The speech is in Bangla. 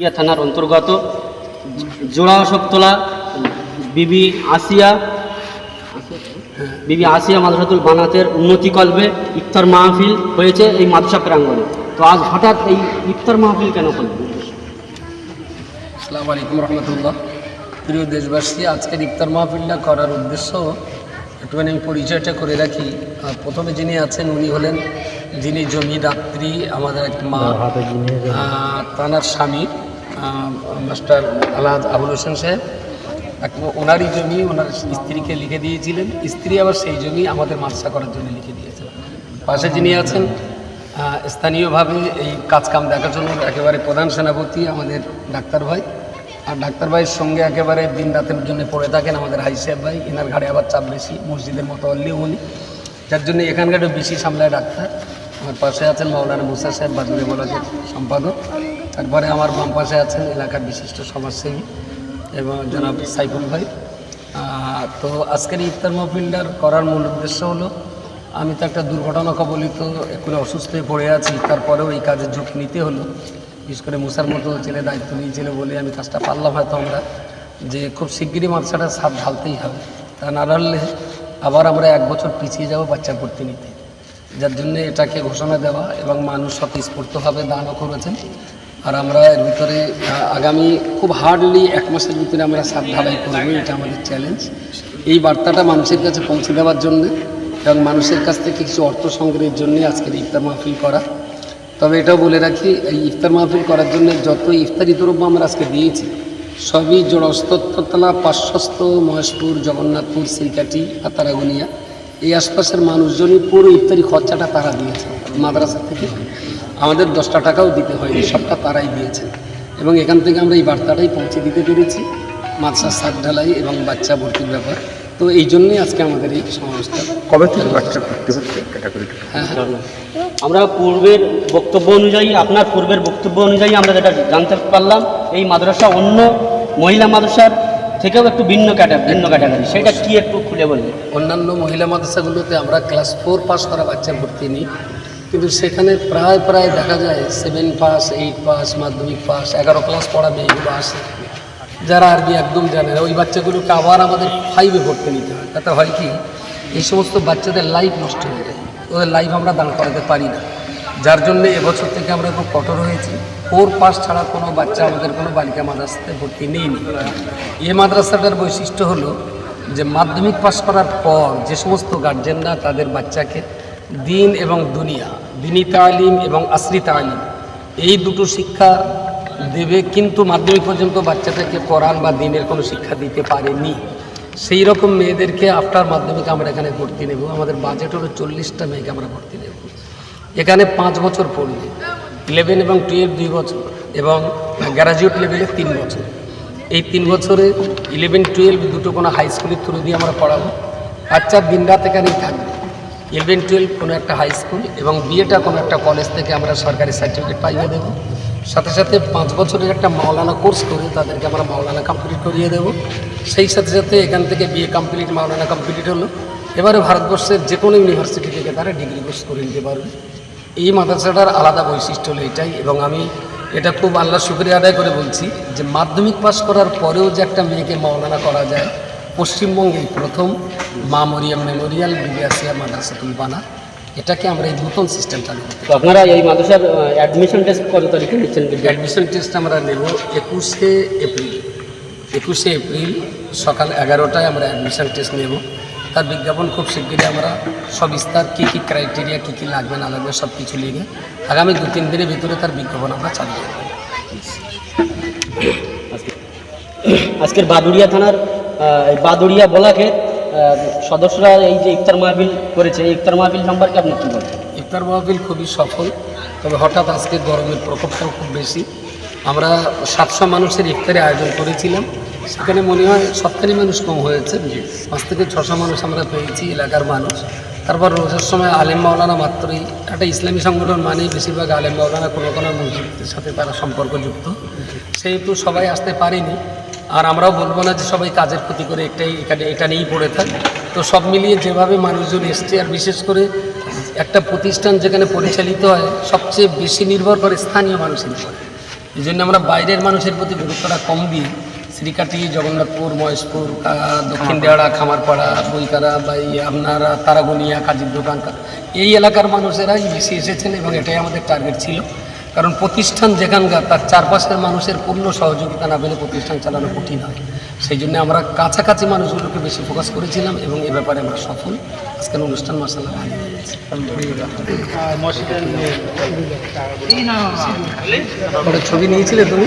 ইয়া থানার অন্তর্গত জোড়া অশোকতলা বিবি আসিয়া বিবি আসিয়া মাদ্রাসাতুল বানাতের উন্নতি কল্পে ইফতার মাহফিল হয়েছে এই মাদ্রাসা প্রাঙ্গণে। তো আজ হঠাৎ এই ইফতার মাহফিল কেন করলেন আসসালামু আলাইকুম রহমতুল্লাহ। প্রিয় দেশবাসী আজকের ইফতার মাহফিলটা করার উদ্দেশ্য একটুখানি আমি পরিচয়টা করে রাখি। আর প্রথমে যিনি আছেন উনি হলেন যিনি জমিদাত্রী আমাদের এক মা তানার স্বামী। মাস্টার আলাদ আবুল হোসেন সাহেব ওনারই জমি, ওনার স্ত্রীকে লিখে দিয়েছিলেন। স্ত্রী আবার সেই জমি আমাদের মাদ্রাসা করার জন্য লিখে দিয়েছেন পাশে যিনি আছেন স্থানীয়ভাবে এই কাজকাম দেখাশোনার একেবারে প্রধান সেনাপতি আমাদের ডাক্তার ভাই। আর ডাক্তার ভাইয়ের সঙ্গে একেবারে দিন রাতের জন্য পড়ে থাকেন আমাদের হাই সাহেব ভাই। এনার ঘাড়ে আবার চাপ বেশি, মসজিদের মতো অল্লি উনি। যার জন্য এখানকার বেশি সামলায় ডাক্তার। আমার পাশে আছেন মাওলানা মুসা সাহেব, বাজুরে বলাজের সম্পাদক। তারপরে আমার বাম পাশে আছেন এলাকার বিশিষ্ট সমাজসেবী এবং জনাব সাইফুল ভাই। তো আজকের ইফতার মাহফিলটার করার মূল উদ্দেশ্য হলো, আমি তো একটা দুর্ঘটনা কবলিত এখন অসুস্থ হয়ে পড়ে আছি, তারপরেও এই কাজের ঝুঁকি নিতে হলো। বিশেষ করে মুসার মতো ছেলে, দায়িত্ব নিয়েছিল বলে আমি কাজটা পারলাম হয়তো আমরা, যে খুব শিগগিরই মাদ্রাসাটা সাপ ঢালতেই হবে। তা না ঢাললে আবার আমরা এক বছর পিছিয়ে যাব বাচ্চা ভর্তি নিতে। যার জন্য এটাকে ঘোষণা দেওয়া এবং মানুষ স্বতঃস্ফূর্তভাবে দানও করেছেন। আর আমরা এর ভিতরে আগামী খুব হার্ডলি এক মাসের ভিতরে আমরা সাপ ঢালাই করব, এটা আমাদের চ্যালেঞ্জ এই বার্তাটা মানুষের কাছে পৌঁছে দেওয়ার জন্য এবং মানুষের কাছ থেকে কিছু অর্থ সংগ্রহের জন্য আজকের ইফতার মাহফিল করা। তবে এটাও বলে রাখি, এই ইফতার মাহফিল করার জন্য যত ইফতারি দ্রব্য আমরা আজকে দিয়েছি, সবই জড়স্তলা পার্শ্বস্ত মহেশপুর, জগন্নাথপুর সিলকাটি আতারাগুনিয়া। এই আশপাশের মানুষজনই পুরো ইফতারি খরচাটা তারা দিয়েছে, মাদ্রাসা থেকে। আমাদের দশটা টাকাও দিতে হয়নি সবটা তারাই দিয়েছে। এবং এখান থেকে আমরা এই বার্তাটাই পৌঁছে দিতে পেরেছি মাদ্রাসার সাত ঢালাই এবং বাচ্চা ভর্তির ব্যাপার। তো এই জন্যই আজকে আমাদের এই সমাবেশটা কবে থেকে বাচ্চা ভর্তি হ্যাঁ হ্যাঁ। আমরা পূর্বের বক্তব্য অনুযায়ী আপনার পূর্বের বক্তব্য অনুযায়ী আমরা যেটা জানতে পারলাম এই মাদ্রাসা অন্য মহিলা মাদ্রাসার থেকেও একটু ভিন্ন ক্যাটা ভিন্ন ক্যাটাগরি সেটা কি একটু খুলে বলবেন অন্যান্য মহিলা মাদ্রাসাগুলোতে আমরা ক্লাস ফোর পাস করা বাচ্চা ভর্তি নিই। কিন্তু সেখানে প্রায় প্রায় দেখা যায় সেভেন পাস এইট পাস মাধ্যমিক পাস এগারো ক্লাস পড়া মেয়েগুলো আসে। যারা আরবি একদম জানে না, ওই বাচ্চাগুলোকে আবার আমাদের ফাইভে ভর্তি নিতে হয়। তাতে হয় কি, এই সমস্ত বাচ্চাদের লাইফ নষ্ট হয়ে যায়। ওদের লাইফ আমরা দান করাতে পারি না। যার জন্য এবছর থেকে আমরা খুব কঠোর হয়েছি। ফোর পাস ছাড়া কোনো বাচ্চা আমাদের কোনো বালিকা মাদ্রাসাতে ভর্তি নেইনি এ মাদ্রাসাটার বৈশিষ্ট্য হলো যে মাধ্যমিক পাস করার পর যে সমস্ত গার্জেনরা তাদের বাচ্চাকে দিন এবং দুনিয়া, দিনী তালিম এবং আসরি তালিম, এই দুটো শিক্ষা দেবে কিন্তু মাধ্যমিক পর্যন্ত বাচ্চাটাকে কোরআন বা দিনের কোনো শিক্ষা দিতে পারেনি। সেই রকম মেয়েদেরকে আফটার মাধ্যমিক আমরা এখানে ভর্তি নেব। আমাদের বাজেট হলো চল্লিশটা মেয়েকে আমরা ভর্তি নেব। এখানে পাঁচ বছর পড়বে ইলেভেন এবং টুয়েলভ দুই বছর এবং গ্র্যাজুয়েট লেভেলে তিন বছর। এই তিন বছরে ইলেভেন টুয়েলভ দুটো কোনো হাই স্কুলের থ্রু দিয়ে আমরা পড়াবো। বাচ্চার দিন রাত এখানেই থাকবে। ইলেভেন, টুয়েলভ কোনো একটা হাই স্কুল এবং বিয়েটা কোনো একটা কলেজ থেকে আমরা সরকারি সার্টিফিকেট পাইয়ে দেবো। সাথে সাথে পাঁচ বছরের একটা মাওলানা কোর্স করে তাদেরকে আমরা মাওলানা কমপ্লিট করিয়ে দেবো। সেই সাথে সাথে এখান থেকে বিয়ে কমপ্লিট মাওলানা কমপ্লিট হলো। এবারে ভারতবর্ষের যে কোনো ইউনিভার্সিটি থেকে তারা ডিগ্রি কোর্স করে নিতে পারবে। এই মাদ্রাসাটার আলাদা বৈশিষ্ট্য হলো এটাই এবং আমি এটা খুব আল্লাহ শুক্রিয়া আদায় করে বলছি যে মাধ্যমিক পাস করার পরেও যে একটা মেয়েকে মাওলানা করা যায় পশ্চিমবঙ্গেই প্রথম মা মরিয়াম মেমোরিয়াল বিবিআসিয়া মাদ্রাসাতুল বানা। এটাকে আমরা এই নতুন সিস্টেম চালু করতে তো আপনারা এই মাদ্রাসার অ্যাডমিশন টেস্ট কত তারিখে নিচ্ছেন অ্যাডমিশন টেস্ট আমরা নেব একুশে এপ্রিল। একুশে এপ্রিল সকাল এগারোটায় আমরা অ্যাডমিশন টেস্ট নেব। তার বিজ্ঞাপন খুব শিগগিরই আমরা সবিস্তার কী কী ক্রাইটেরিয়া কী কী লাগবে না লাগবে সব কিছু লিখে আগামী দু তিন দিনের ভিতরে তার বিজ্ঞাপন আমরা চালু করব আজকের বাদুড়িয়া থানার বাদুড়িয়া বলাকের আহ, সদস্যরা এই যে ইফতার মাহফিল করেছে এই ইফতার মাহফিল সম্পর্কে আপনি কী বলেন? ইফতার মাহফিল খুবই সফল তবে হঠাৎ আজকে গরমের প্রকোপটাও খুব বেশি। আমরা সাতশো মানুষের ইফতারে আয়োজন করেছিলাম সেখানে মনে হয় সবখানি মানুষ কম হয়েছে। পাঁচ থেকে ছশো মানুষ আমরা পেয়েছি এলাকার মানুষ। তারপর রোজার সময় আলেম মাওলানা মাত্রই একটা ইসলামী সংগঠন মানেই বেশিরভাগ আলেম মাওলানা কোনো কোনো মসজিদের সাথে তারা সম্পর্কযুক্ত। সেহেতু সবাই আসতে পারেনি আর আমরাও বলব না যে সবাই কাজের ক্ষতি করে একটাই এখানে এটা নিয়েই পড়ে থাক। তো সব মিলিয়ে যেভাবে মানুষজন এসছে আর বিশেষ করে একটা প্রতিষ্ঠান যেখানে পরিচালিত হয় সবচেয়ে বেশি নির্ভর করে স্থানীয় মানুষের উপরে। এই জন্য আমরা বাইরের মানুষের প্রতি গুরুত্বটা কম দিই। শ্রীকাটি জগন্নাথপুর মহেশপুর দক্ষিণ দেওয়াড়া খামারপাড়া বইকারা বা এই আপনার তারাগনিয়া কাজীর দোকান এই এলাকার মানুষেরাই বেশি এসেছেন এবং এটাই আমাদের টার্গেট ছিল। কারণ প্রতিষ্ঠান যেখানকার তার চারপাশের মানুষের পূর্ণ সহযোগিতা না পেলে প্রতিষ্ঠান চালানো কঠিন হয়। সেই জন্য আমরা কাছাকাছি মানুষগুলোকে বেশি ফোকাস করেছিলাম এবং এ ব্যাপারে আমরা সফল। আজকের অনুষ্ঠান মাসাল্লাহ ভালো হয়েছে। ছবি নিয়েছিলে তুমি?